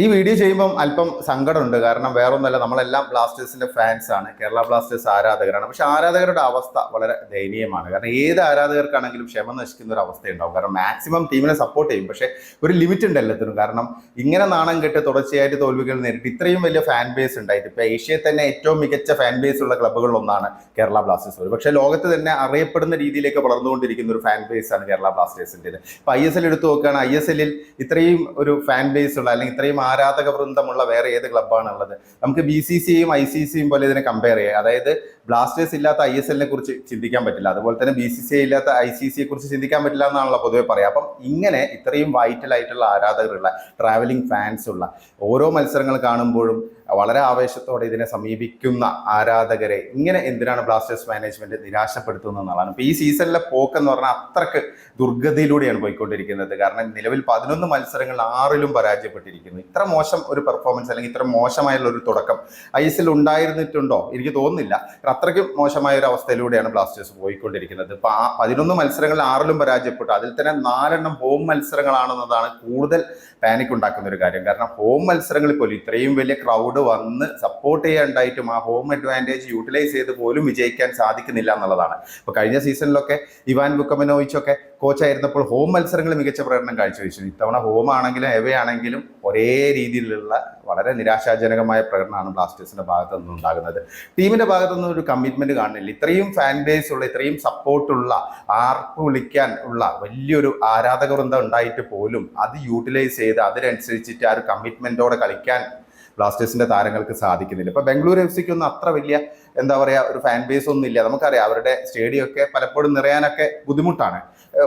ഈ വീഡിയോ ചെയ്യുമ്പം അല്പം സങ്കടമുണ്ട്. കാരണം വേറൊന്നല്ല നമ്മളെല്ലാം ബ്ലാസ്റ്റേഴ്സിന്റെ ഫാൻസ് ആണ്. കേരള ബ്ലാസ്റ്റേഴ്സ് ആരാധകരാണ്. പക്ഷെ ആരാധകരുടെ അവസ്ഥ വളരെ ദയനീയമാണ്. കാരണം ഏത് ആരാധകർക്കാണെങ്കിലും ക്ഷമ നശിക്കുന്ന ഒരു അവസ്ഥയുണ്ടാവും. കാരണം മാക്സിമം ടീമിനെ സപ്പോർട്ട് ചെയ്യും. പക്ഷെ ഒരു ലിമിറ്റ് ഉണ്ട് എല്ലാത്തിനും. കാരണം ഇങ്ങനെ നാണം കെട്ട് തുടർച്ചയായിട്ട് തോൽവികൾ നേരിട്ട് ഇത്രയും വലിയ ഫാൻ ബേസ് ഉണ്ടായിട്ട് ഇപ്പൊ ഏഷ്യയിൽ തന്നെ ഏറ്റവും മികച്ച ഫാൻ ബേസ് ഉള്ള ക്ലബ്ബുകളിലൊന്നാണ് കേരള ബ്ലാസ്റ്റേഴ്സ് ഒരു പക്ഷേ ലോകത്ത് തന്നെ അറിയപ്പെടുന്ന രീതിയിലേക്ക് വളർന്നുകൊണ്ടിരിക്കുന്ന ഒരു ഫാൻ ബേസ് ആണ് കേരള ബ്ലാസ്റ്റേഴ്സിന്റെത് ഇപ്പൊ ഐ എസ് എൽ എടുത്തു നോക്കുകയാണ് ഐ എസ് എല്ലിൽ ഇത്രയും ഒരു ഫാൻ ബേസ് ഉള്ള അല്ലെങ്കിൽ ഇത്രയും ആരാധക വൃന്ദമുള്ള വേറെ ഏത് ക്ലബ്ബാണ് ഉള്ളത് നമുക്ക് ബി സി സിയും ഐ സി സിയും പോലെ ഇതിനെ കമ്പയർ ചെയ്യാം. അതായത് ബ്ലാസ്റ്റേഴ്സ് ഇല്ലാത്ത ഐ എസ് എല്ലിനെ കുറിച്ച് ചിന്തിക്കാൻ പറ്റില്ല. അതുപോലെ തന്നെ ബി സി സി ഐ ഇല്ലാത്ത ഐ സി സിയെ കുറിച്ച് ചിന്തിക്കാൻ പറ്റില്ല എന്നാണല്ലോ പൊതുവെ പറയാം. അപ്പം ഇങ്ങനെ ഇത്രയും വൈറ്റൽ ആയിട്ടുള്ള ആരാധകരുള്ള ട്രാവലിംഗ് ഫാൻസ് ഉള്ള ഓരോ മത്സരങ്ങൾ കാണുമ്പോഴും വളരെ ആവേശത്തോടെ ഇതിനെ സമീപിക്കുന്ന ആരാധകരെ ഇങ്ങനെ എന്തിനാണ് ബ്ലാസ്റ്റേഴ്സ് മാനേജ്മെന്റ് നിരാശപ്പെടുത്തുന്നത് എന്നുള്ളതാണ്. അപ്പൊ ഈ സീസണിലെ പോക്ക് എന്ന് പറഞ്ഞാൽ അത്രയ്ക്ക് ദുർഗതിയിലൂടെയാണ് പോയിക്കൊണ്ടിരിക്കുന്നത്. കാരണം നിലവിൽ പതിനൊന്ന് മത്സരങ്ങൾ ആറിലും പരാജയപ്പെട്ടിരിക്കുന്നു. ഇത്ര മോശം ഒരു പെർഫോമൻസ് അല്ലെങ്കിൽ ഇത്ര മോശമായുള്ള ഒരു തുടക്കം ഐ എസ് എൽ ഉണ്ടായിരുന്നിട്ടുണ്ടോ? എനിക്ക് തോന്നുന്നില്ല. അത്രയ്ക്കും മോശമായ ഒരു അവസ്ഥയിലൂടെയാണ് ബ്ലാസ്റ്റേഴ്സ് പോയിക്കൊണ്ടിരിക്കുന്നത്. ഇപ്പൊ ആ പതിനൊന്ന് മത്സരങ്ങളിൽ ആറിലും പരാജയപ്പെട്ടു. അതിൽ തന്നെ നാലെണ്ണം ഹോം മത്സരങ്ങളാണെന്നതാണ് കൂടുതൽ പാനിക് ഉണ്ടാക്കുന്ന ഒരു കാര്യം. കാരണം ഹോം മത്സരങ്ങളിൽ പോലും ഇത്രയും വലിയ ക്രൗഡ് വന്ന് സപ്പോർട്ട് ചെയ്യാണ്ടായിട്ടും ആ ഹോം അഡ്വാന്റേജ് യൂട്ടിലൈസ് ചെയ്ത് പോലും വിജയിക്കാൻ സാധിക്കുന്നില്ല എന്നുള്ളതാണ്. ഇപ്പൊ കഴിഞ്ഞ സീസണിലൊക്കെ ഇവാൻ ബുക്കമനോയിച്ചൊക്കെ കോച്ചായിരുന്നപ്പോൾ ഹോം മത്സരങ്ങൾ മികച്ച പ്രകടനം കാഴ്ചവെച്ചു ഇത്തവണ ഹോം ആണെങ്കിലും എവേ ആണെങ്കിലും ഒരേ രീതിയിലുള്ള വളരെ നിരാശാജനകമായ പ്രകടനമാണ് ബ്ലാസ്റ്റേഴ്സിന്റെ ഭാഗത്തു നിന്നും ഉണ്ടാകുന്നത്. ടീമിന്റെ ഭാഗത്തു നിന്ന് ഒരു കമ്മിറ്റ്മെന്റ് കാണുന്നില്ല. ഇത്രയും ഫാൻ ബേസ് ഉള്ള ഇത്രയും സപ്പോർട്ടുള്ള ആർപ്പ് വിളിക്കാൻ ഉള്ള വലിയൊരു ആരാധക വൃന്ദം ഉണ്ടായിട്ട് പോലും അത് യൂട്ടിലൈസ് ചെയ്ത് അതിനനുസരിച്ചിട്ട് ആ ഒരു കമ്മിറ്റ്മെന്റോടെ കളിക്കാൻ ബ്ലാസ്റ്റേഴ്സിന്റെ താരങ്ങൾക്ക് സാധിക്കുന്നില്ല. ഇപ്പോൾ ബംഗളൂരു എഫ് സിക്ക് ഒന്നും അത്ര വലിയ എന്താ പറയുക ഒരു ഫാൻ ബേസ് ഒന്നും ഇല്ല. നമുക്കറിയാം അവരുടെ സ്റ്റേഡിയം ഒക്കെ പലപ്പോഴും നിറയാനൊക്കെ ബുദ്ധിമുട്ടാണ്.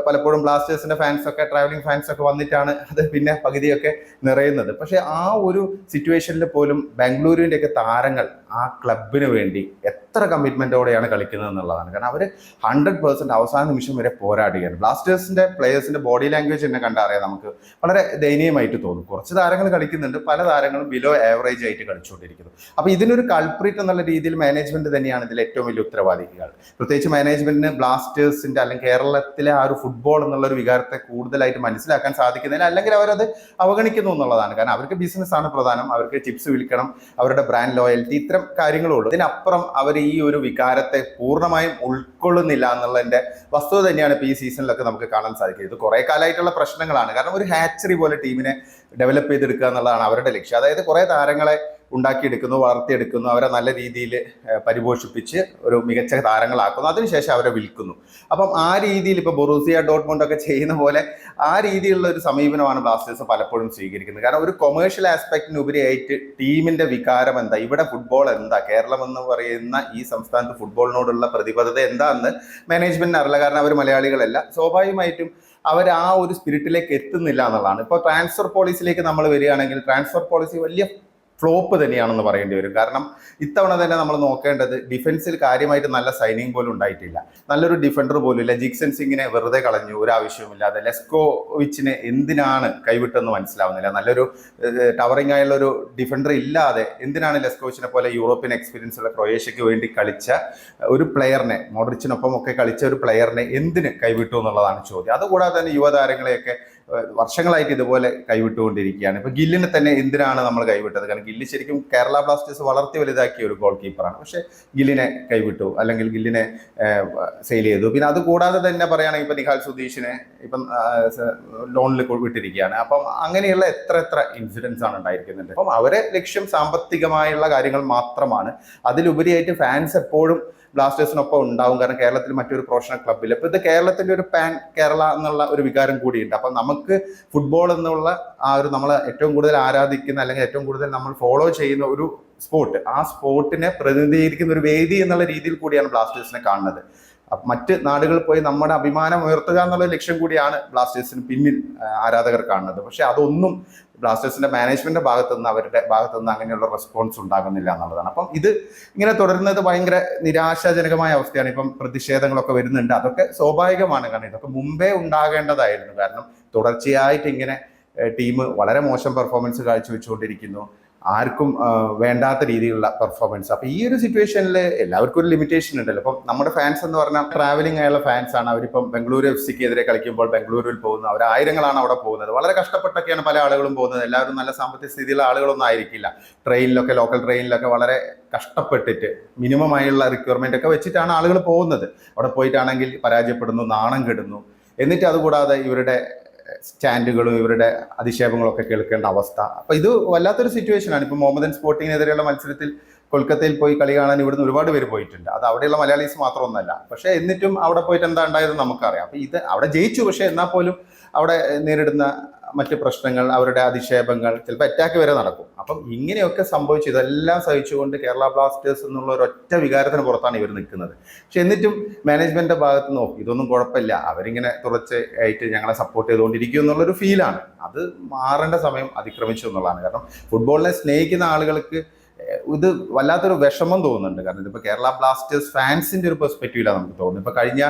പലപ്പോഴും ബ്ലാസ്റ്റേഴ്സിന്റെ ഫാൻസ് ഒക്കെ ട്രാവലിംഗ് ഫാൻസ് ഒക്കെ വന്നിട്ടാണ് അത് പിന്നെ പകുതിയൊക്കെ നിറയുന്നത്. പക്ഷെ ആ ഒരു സിറ്റുവേഷനിൽ പോലും ബാംഗ്ലൂരിന്റെ ഒക്കെ താരങ്ങൾ ആ ക്ലബിന് വേണ്ടി എത്ര കമ്മിറ്റ്മെന്റോടെയാണ് കളിക്കുന്നത് എന്നുള്ളതാണ്. കാരണം അവർ ഹൺഡ്രഡ് പേഴ്സന്റ് അവസാന നിമിഷം വരെ പോരാടുകയാണ്. ബ്ലാസ്റ്റേഴ്സിന്റെ പ്ലേയേഴ്സിന്റെ ബോഡി ലാംഗ്വേജ് തന്നെ കണ്ടറിയാം നമുക്ക് വളരെ ദയനീയമായിട്ട് തോന്നും. കുറച്ച് താരങ്ങൾ കളിക്കുന്നുണ്ട് പല താരങ്ങളും ബിലോ ആവറേജ് ആയിട്ട് കളിച്ചുകൊണ്ടിരിക്കുന്നു. അപ്പോൾ ഇതിനൊരു കൾപ്രിറ്റ് എന്നുള്ള രീതിയിൽ മാനേജ്മെന്റ് തന്നെയാണ് ഇതിൽ ഏറ്റവും വലിയ ഉത്തരവാദികൾ. പ്രത്യേകിച്ച് മാനേജ്മെന്റിന് ബ്ലാസ്റ്റേഴ്സിന്റെ അല്ലെങ്കിൽ കേരളത്തിലെ ആ ഒരു ഫുട്ബോൾ എന്നുള്ളൊരു വികാരത്തെ കൂടുതലായിട്ട് മനസ്സിലാക്കാൻ സാധിക്കുന്നില്ല അല്ലെങ്കിൽ അവരത് അവഗണിക്കുന്നു എന്നുള്ളതാണ്. കാരണം അവർക്ക് ബിസിനസ്സാണ് പ്രധാനം. അവർക്ക് ചിപ്സ് വിൽക്കണം അവരുടെ ബ്രാൻഡ് ലോയൽറ്റി ഇത്തരം കാര്യങ്ങളുള്ളൂ. ഇതിനപ്പുറം അവർ ഈ ഒരു വികാരത്തെ പൂർണമായും ഉൾക്കൊള്ളുന്നില്ല എന്നുള്ളതിന്റെ വസ്തുത തന്നെയാണ് ഇപ്പോൾ ഈ സീസണിലൊക്കെ നമുക്ക് കാണാൻ സാധിക്കുക ഇത് കുറേ കാലമായിട്ടുള്ള പ്രശ്നങ്ങളാണ്. കാരണം ഒരു ഹാച്ചറി പോലെ ടീമിനെ ഡെവലപ്പ് ചെയ്തെടുക്കുക എന്നുള്ളതാണ് അവരുടെ ലക്ഷ്യം. അതായത് കുറേ താരങ്ങളെ ഉണ്ടാക്കിയെടുക്കുന്നു വളർത്തിയെടുക്കുന്നു അവരെ നല്ല രീതിയിൽ പരിപോഷിപ്പിച്ച് ഒരു മികച്ച താരങ്ങളാക്കുന്നു. അതിനുശേഷം അവരെ വിൽക്കുന്നു. അപ്പം ആ രീതിയിൽ ഇപ്പോൾ ബൊറൂസിയ ഡോട്ട്മോണ്ട് ഒക്കെ ചെയ്യുന്ന പോലെ ആ രീതിയിലുള്ള ഒരു സമീപനമാണ് ബ്ലാസ്റ്റേഴ്സ് പലപ്പോഴും സ്വീകരിക്കുന്നത്. കാരണം ഒരു കൊമേഴ്ഷ്യൽ ആസ്പെക്റ്റിനുപരിയായിട്ട് ടീമിന്റെ വികാരം എന്താ? ഇവിടെ ഫുട്ബോൾ എന്താ? കേരളം എന്ന് പറയുന്ന ഈ സംസ്ഥാനത്ത് ഫുട്ബോളിനോടുള്ള പ്രതിബദ്ധത എന്താണെന്ന് മാനേജ്മെന്റിന് അറിയില്ല. കാരണം അവർ മലയാളികളല്ല. സ്വാഭാവികമായിട്ടും അവർ ആ ഒരു സ്പിരിറ്റിലേക്ക് എത്തുന്നില്ല എന്നുള്ളതാണ്. ഇപ്പോൾ ട്രാൻസ്ഫർ പോളിസിയിലേക്ക് നമ്മൾ വരികയാണെങ്കിൽ ട്രാൻസ്ഫർ പോളിസി വലിയ ഫ്ലോപ്പ് തന്നെയാണെന്ന് പറയേണ്ടി വരും. കാരണം ഇത്തവണ തന്നെ നമ്മൾ നോക്കേണ്ടത് ഡിഫൻസിൽ കാര്യമായിട്ട് നല്ല സൈനിങ് പോലും ഉണ്ടായിട്ടില്ല. നല്ലൊരു ഡിഫൻഡർ പോലും ഇല്ല. ജിക്സൻ സിംഗിനെ വെറുതെ കളഞ്ഞു ഒരു ആവശ്യവുമില്ലാതെ ലെസ്കോവിച്ചിനെ എന്തിനാണ് കൈവിട്ടെന്ന് മനസ്സിലാവുന്നില്ല. നല്ലൊരു ടവറിംഗ് ആയുള്ള ഒരു ഡിഫൻഡർ ഇല്ലാതെ എന്തിനാണ് ലെസ്കോവിച്ചിനെ പോലെ യൂറോപ്യൻ എക്സ്പീരിയൻസ് ഉള്ള ക്രൊയേഷ്യക്ക് വേണ്ടി കളിച്ച ഒരു പ്ലെയറിനെ മോഡറിച്ചിനൊപ്പം ഒക്കെ കളിച്ച ഒരു പ്ലെയറിനെ എന്തിന് കൈവിട്ടു എന്നുള്ളതാണ് ചോദ്യം. അതുകൂടാതെ തന്നെ യുവതാരങ്ങളെയൊക്കെ വർഷങ്ങളായിട്ട് ഇതുപോലെ കൈവിട്ടുകൊണ്ടിരിക്കുകയാണ്. ഇപ്പൊ ഗില്ലിനെ തന്നെ എന്തിനാണ് നമ്മൾ കൈവിട്ടത്? കാരണം ഗില്ലി ശരിക്കും കേരള ബ്ലാസ്റ്റേഴ്സ് വളർത്തി വലുതാക്കിയ ഒരു ഗോൾ കീപ്പറാണ് പക്ഷെ ഗില്ലിനെ കൈവിട്ടു. അല്ലെങ്കിൽ ഗില്ലിനെ സെയിൽ ചെയ്തു. പിന്നെ അത് കൂടാതെ തന്നെ പറയുകയാണെങ്കിൽ ഇപ്പൊ നിഹാൽ സുധീഷിനെ ഇപ്പം ലോണിൽ വിട്ടിരിക്കുകയാണ്. അപ്പം അങ്ങനെയുള്ള എത്ര എത്ര ഇൻസിഡൻസ് ആണ് ഉണ്ടായിരിക്കുന്നുണ്ട്. അപ്പം അവരെ ലക്ഷ്യം സാമ്പത്തികമായുള്ള കാര്യങ്ങൾ മാത്രമാണ്. അതിലുപരിയായിട്ട് ഫാൻസ് എപ്പോഴും ബ്ലാസ്റ്റേഴ്സിനൊപ്പം ഉണ്ടാവും. കാരണം കേരളത്തിൽ മറ്റൊരു പ്രൊഫഷണൽ ക്ലബ്ബില്ല ഇപ്പൊ ഇത് കേരളത്തിന്റെ ഒരു പാൻ കേരള എന്നുള്ള ഒരു വികാരം കൂടിയുണ്ട്. അപ്പൊ നമുക്ക് ഫുട്ബോൾ എന്നുള്ള ആ ഒരു നമ്മൾ ഏറ്റവും കൂടുതൽ ആരാധിക്കുന്ന അല്ലെങ്കിൽ ഏറ്റവും കൂടുതൽ നമ്മൾ ഫോളോ ചെയ്യുന്ന ഒരു സ്പോർട്ട് ആ സ്പോർട്ടിനെ പ്രതിനിധീകരിക്കുന്ന ഒരു വേദി എന്നുള്ള രീതിയിൽ കൂടിയാണ് ബ്ലാസ്റ്റേഴ്സിനെ കാണുന്നത്. അപ്പൊ മറ്റ് നാടുകളിൽ പോയി നമ്മുടെ അഭിമാനം ഉയർത്തുക എന്നുള്ള ലക്ഷ്യം കൂടിയാണ് ബ്ലാസ്റ്റേഴ്സിന് പിന്നിൽ ആരാധകർ കാണുന്നത്. പക്ഷെ അതൊന്നും ബ്ലാസ്റ്റേഴ്സിന്റെ മാനേജ്മെന്റിന്റെ ഭാഗത്തു നിന്ന് അവരുടെ ഭാഗത്തു നിന്ന് അങ്ങനെയുള്ള റെസ്പോൺസ് ഉണ്ടാകുന്നില്ല എന്നുള്ളതാണ്. അപ്പം ഇത് ഇങ്ങനെ തുടരുന്നത് ഭയങ്കര നിരാശാജനകമായ അവസ്ഥയാണ്. ഇപ്പം പ്രതിഷേധങ്ങളൊക്കെ വരുന്നുണ്ട്. അതൊക്കെ സ്വാഭാവികമാണ്. കാരണം ഇതൊക്കെ മുമ്പേ ഉണ്ടാകേണ്ടതായിരുന്നു. കാരണം തുടർച്ചയായിട്ട് ഇങ്ങനെ ടീം വളരെ മോശം പെർഫോമൻസ് കാഴ്ചവെച്ചുകൊണ്ടിരിക്കുന്നു. ആർക്കും വേണ്ടാത്ത രീതിയിലുള്ള പെർഫോമൻസ് അപ്പൊ ഈ ഒരു സിറ്റുവേഷനിൽ എല്ലാവർക്കും ഒരു ലിമിറ്റേഷൻ ഉണ്ടല്ലോ. അപ്പം നമ്മുടെ ഫാൻസ് എന്ന് പറഞ്ഞാൽ ട്രാവലിംഗ് ആയുള്ള ഫാൻസ് ആണ്. അവരിപ്പം ബംഗളൂരു എഫ് സിക്ക് എതിരെ കളിക്കുമ്പോൾ ബംഗളൂരുവിൽ പോകുന്നു അവർ ആയിരങ്ങളാണ് അവിടെ പോകുന്നത്. വളരെ കഷ്ടപ്പെട്ടൊക്കെയാണ് പല ആളുകളും പോകുന്നത്. എല്ലാവരും നല്ല സാമ്പത്തിക സ്ഥിതിയിലുള്ള ആളുകളൊന്നും ആയിരിക്കില്ല. ട്രെയിനിലൊക്കെ ലോക്കൽ ട്രെയിനിലൊക്കെ വളരെ കഷ്ടപ്പെട്ടിട്ട് മിനിമം ആയുള്ള റിക്വയർമെന്റ് ഒക്കെ വെച്ചിട്ടാണ് ആളുകൾ പോകുന്നത്. അവിടെ പോയിട്ടാണെങ്കിൽ പരാജയപ്പെടുന്നു നാണം കെടുന്നു. എന്നിട്ട് അതുകൂടാതെ ഇവരുടെ സ്റ്റാൻഡുകളും ഇവരുടെ അധിക്ഷേപങ്ങളൊക്കെ കേൾക്കേണ്ട അവസ്ഥ. അപ്പോൾ ഇത് വല്ലാത്തൊരു സിറ്റുവേഷൻ ആണ്. ഇപ്പൊ മുഹമ്മദൻ സ്പോർട്ടിങ്ങിനെതിരെയുള്ള മത്സരത്തിൽ കൊൽക്കത്തയിൽ പോയി കളി കാണാൻ ഇവിടുന്ന് ഒരുപാട് പേര് പോയിട്ടുണ്ട്. അത് അവിടെയുള്ള മലയാളീസ് മാത്രമൊന്നല്ല. പക്ഷേ എന്നിട്ടും അവിടെ പോയിട്ട് എന്താ ഉണ്ടായത് നമുക്കറിയാം. അപ്പോൾ ഇത് അവിടെ ജയിച്ചു. പക്ഷേ എന്നാൽ പോലും അവിടെ നേരിടുന്ന മറ്റ് പ്രശ്നങ്ങൾ അവരുടെ അധിക്ഷേപങ്ങൾ ചിലപ്പോൾ അറ്റാക്ക് വരെ നടക്കും. അപ്പം ഇങ്ങനെയൊക്കെ സംഭവിച്ചു ഇതെല്ലാം സഹിച്ചുകൊണ്ട് കേരള ബ്ലാസ്റ്റേഴ്സ് എന്നുള്ള ഒരു ഒറ്റ വികാരത്തിന് പുറത്താണ് ഇവർ നിൽക്കുന്നത്. പക്ഷെ എന്നിട്ടും മാനേജ്മെന്റിന്റെ ഭാഗത്ത് നോക്കി ഇതൊന്നും കുഴപ്പമില്ല. അവരിങ്ങനെ തുടച്ച് ആയിട്ട് ഞങ്ങളെ സപ്പോർട്ട് ചെയ്തുകൊണ്ടിരിക്കും എന്നുള്ളൊരു ഫീലാണ് അത് മാറേണ്ട സമയം അതിക്രമിച്ചു എന്നുള്ളതാണ്. കാരണം ഫുട്ബോളിനെ സ്നേഹിക്കുന്ന ആളുകൾക്ക് ഇത് വല്ലാത്തൊരു വിഷമം തോന്നുന്നുണ്ട്. കാരണം ഇതിപ്പോൾ കേരള ബ്ലാസ്റ്റേഴ്സ് ഫാൻസിന്റെ ഒരു പെർസ്പെക്റ്റീവിലാണ് നമുക്ക് തോന്നുന്നത്. ഇപ്പൊ കഴിഞ്ഞ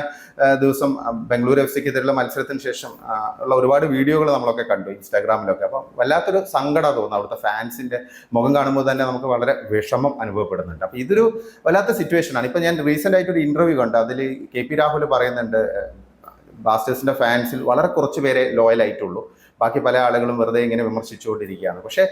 ദിവസം ബംഗളൂരു എഫ് സിക്ക് എതിരുള്ള മത്സരത്തിന് ശേഷം ഉള്ള ഒരുപാട് വീഡിയോകൾ നമ്മളൊക്കെ കണ്ടു ഇൻസ്റ്റാഗ്രാമിലൊക്കെ. അപ്പം വല്ലാത്തൊരു സങ്കടം തോന്നുന്നു അവിടുത്തെ ഫാൻസിന്റെ മുഖം കാണുമ്പോൾ തന്നെ നമുക്ക് വളരെ വിഷമം അനുഭവപ്പെടുന്നുണ്ട്. അപ്പോൾ ഇതൊരു വല്ലാത്ത സിറ്റുവേഷൻ ആണ്. ഇപ്പൊ ഞാൻ റീസെന്റ് ആയിട്ടൊരു ഇന്റർവ്യൂ കണ്ടു. അതിൽ കെ പി രാഹുൽ പറയുന്നുണ്ട് ബ്ലാസ്റ്റേഴ്സിന്റെ ഫാൻസിൽ വളരെ കുറച്ച് പേരെ ലോയൽ ആയിട്ടുള്ളൂ. ബാക്കി പല ആളുകളും വെറുതെ ഇങ്ങനെ വിമർശിച്ചുകൊണ്ടിരിക്കുകയാണ്. പക്ഷേ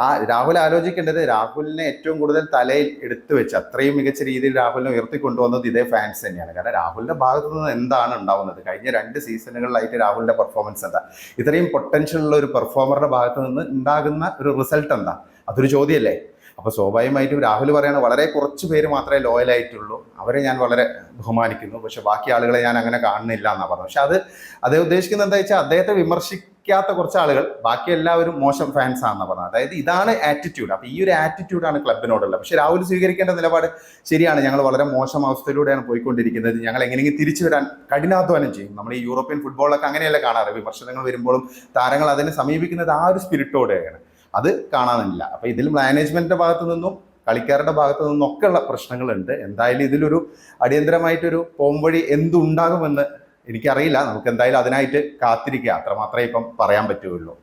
ആ രാഹുൽ ആലോചിക്കേണ്ടത് രാഹുലിനെ ഏറ്റവും കൂടുതൽ തലയിൽ എടുത്തു വെച്ച് അത്രയും മികച്ച രീതിയിൽ രാഹുലിനെ ഉയർത്തിക്കൊണ്ടുവന്നത് ഇതേ ഫാൻസ് തന്നെയാണ്. കാരണം രാഹുലിന്റെ ഭാഗത്തു നിന്ന് എന്താണ് ഉണ്ടാവുന്നത്? കഴിഞ്ഞ രണ്ട് സീസണുകളിലായിട്ട് രാഹുലിന്റെ പെർഫോമൻസ് എന്താ? ഇത്രയും പൊട്ടൻഷ്യൽ ഉള്ള ഒരു പെർഫോമറുടെ ഭാഗത്തു നിന്ന് ഉണ്ടാകുന്ന ഒരു റിസൾട്ട് എന്താ? അതൊരു ചോദ്യമല്ലേ? അപ്പോൾ സ്വാഭാവികമായിട്ടും രാഹുൽ പറയുന്നത് വളരെ കുറച്ച് പേര് മാത്രമേ ലോയലായിട്ടുള്ളൂ അവരെ ഞാൻ വളരെ ബഹുമാനിക്കുന്നു. പക്ഷെ ബാക്കി ആളുകളെ ഞാൻ അങ്ങനെ കാണുന്നില്ല എന്നാണ് പറഞ്ഞത്. പക്ഷെ അത് അദ്ദേഹം ഉദ്ദേശിക്കുന്നത് എന്താ വെച്ചാൽ അദ്ദേഹത്തെ വിമർശിക്കാത്ത കുറച്ച് ആളുകൾ ബാക്കി എല്ലാവരും മോശം ഫാൻസ് ആണെന്ന് പറഞ്ഞത്. അതായത് ഇതാണ് ആറ്റിറ്റ്യൂഡ് അപ്പോൾ ഈ ഒരു ആറ്റിറ്റ്യൂഡാണ് ക്ലബിനോടുള്ളത്. പക്ഷെ രാഹുൽ സ്വീകരിക്കേണ്ട നിലപാട് ശരിയാണ്. ഞങ്ങൾ വളരെ മോശം അവസ്ഥയിലൂടെയാണ് പോയിക്കൊണ്ടിരിക്കുന്നത്. ഞങ്ങൾ എങ്ങനെയെങ്കിലും തിരിച്ചു വരാൻ കഠിനാധ്വാനം ചെയ്യും. നമ്മൾ ഈ യൂറോപ്യൻ ഫുട്ബോളൊക്കെ അങ്ങനെയല്ല കാണാറ്? വിമർശനങ്ങൾ വരുമ്പോഴും താരങ്ങൾ അതിനെ സമീപിക്കുന്നത് ആ ഒരു സ്പിരിറ്റോടെയാണ് അത് കാണാനില്ല. അപ്പൊ ഇതിൽ മാനേജ്മെന്റിന്റെ ഭാഗത്തു നിന്നും കളിക്കാരുടെ ഭാഗത്തു നിന്നും ഒക്കെയുള്ള പ്രശ്നങ്ങളുണ്ട്. എന്തായാലും ഇതിലൊരു അടിയന്തരമായിട്ടൊരു പോംവഴി എന്തുണ്ടാകുമെന്ന് എനിക്കറിയില്ല. നമുക്ക് എന്തായാലും അതിനായിട്ട് കാത്തിരിക്കുക. അത്രമാത്രമേ ഇപ്പം പറയാൻ പറ്റുള്ളൂ